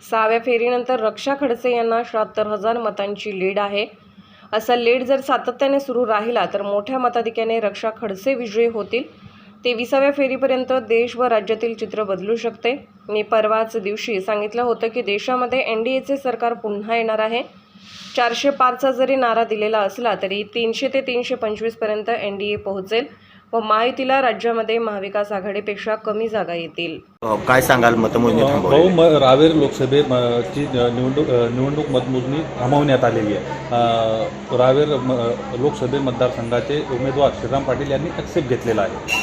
सहाव्या फेरीनंतर रक्षा खडसे यांना शहात्तर हजार मतांची लीड आहे. असा लीड जर सातत्याने सुरू राहिला तर मोठ्या मताधिक्याने रक्षा खडसे विजयी होतील. तेविसाव्या फेरीपर्यंत देश व राज्यातील चित्र बदलू शकते. मी परवाच दिवशी सांगितलं होतं की देशामध्ये एन डी एचे सरकार पुन्हा येणार आहे. चारशे पाचचा जरी नारा दिलेला असला तरी तीनशे ते तीनशे पंचवीसपर्यंत एन डी ए पोहोचेल. व महायुतीला राज्यामध्ये महाविकास आघाडीपेक्षा कमी जागा येतील. काय सांगाल मतमोजणी भाऊ म रावेर लोकसभे म- ची निवडणूक निवडणूक मतमोजणी थांबवण्यात आलेली आहे. रावेर लोकसभे मतदारसंघाचे उमेदवार श्रीराम पाटील यांनी ॲक्सेप्ट घेतलेला आहे.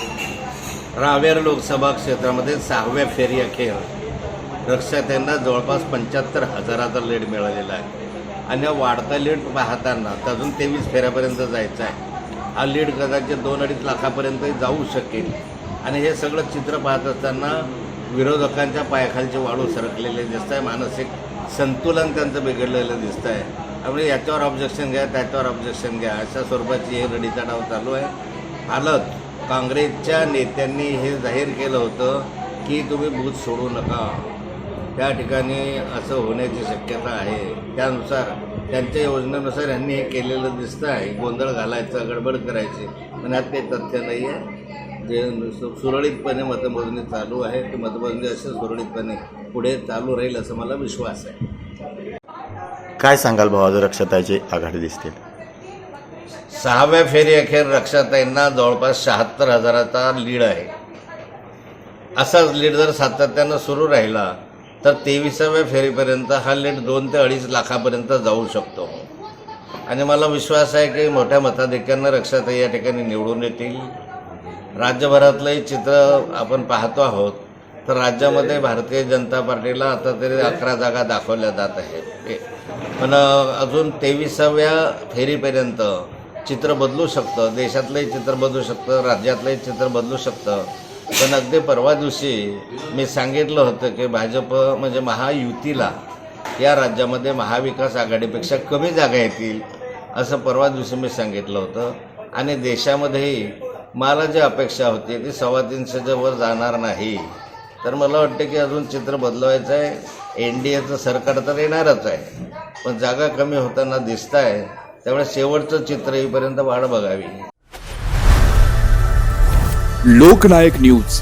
रावेर लोकसभा क्षेत्रामध्ये सहाव्या फेरी अखेर. रक्षाताईंना जवळपास पंच्याहत्तर हजाराचा लीड मिळालेला आहे. आणि वाढता लीड पाहताना अजून तेवीस फेऱ्यापर्यंत जायचा आहे. हा लीड कदाचित दोन अडीच लाखापर्यंत जाऊ शकेल. आणि हे सगळं चित्र पाहत असताना विरोधकांच्या पायाखालचे वाढू सरकलेले दिसत आहे मानसिक संतुलन त्यांचं बिघडलेलं दिसत आहे त्यामुळे याच्यावर ऑब्जेक्शन घ्या त्याच्यावर ऑब्जेक्शन घ्या. अशा स्वरूपाची हे रडीचा डाव चालू आहे. हालत काँग्रेसच्या नेत्यांनी हे जाहीर केलं होतं की तुम्ही बूथ सोडू नका. त्या ठिकाणी असं होण्याची शक्यता आहे. त्यानुसार त्यांच्या योजनेनुसार यांनी हे केलेलं दिसतं आहे. गोंधळ घालायचा गडबड करायची. पण यात काही तथ्य नाही आहे जे सुरळीतपणे मतमोजणी चालू आहे. ती मतमोजणी अशी सुरळीतपणे पुढे चालू राहील असं मला विश्वास आहे. काय सांगाल भाऊ? आज रक्षाताईची आघाडी दिसतील. सहाव्या फेरी अखेर रक्षाताईंना जवळपास शहात्तर हजाराचा लीड आहे. असाच लीड जर सातत्यानं सुरू राहिला तर तेविसाव्या फेरीपर्यंत हा लेट दोन ते अडीच लाखापर्यंत जाऊ शकतो. आणि मला विश्वास आहे की मोठ्या मताधिक्यांना रक्षाताई या ठिकाणी निवडून येतील. राज्यभरातलंही चित्र आपण पाहतो आहोत. तर राज्यामध्ये भारतीय जनता पार्टीला आता तरी अकरा जागा दाखवल्या जात आहेत. पण अजून तेविसाव्या फेरीपर्यंत चित्र बदलू शकतं. देशातलंही चित्र बदलू शकतं. राज्यातलंही चित्र बदलू शकतं. पण अगदी परवा दिवशी मी सांगितलं होतं की भाजप म्हणजे महायुतीला या राज्यामध्ये महाविकास आघाडीपेक्षा कमी जागा येतील असं परवा दिवशी मी सांगितलं होतं. आणि देशामध्येही मला जी अपेक्षा होती ती सव्वा तीनशेच्या वर जाणार नाही. तर मला वाटतं की अजून चित्र बदलवायचं आहे. एन डी एचं सरकार तर येणारच आहे. पण जागा कमी होताना दिसत आहे त्यामुळे शेवटचं चित्र येईपर्यंत वाढ बघावी. लोकनायक न्यूज.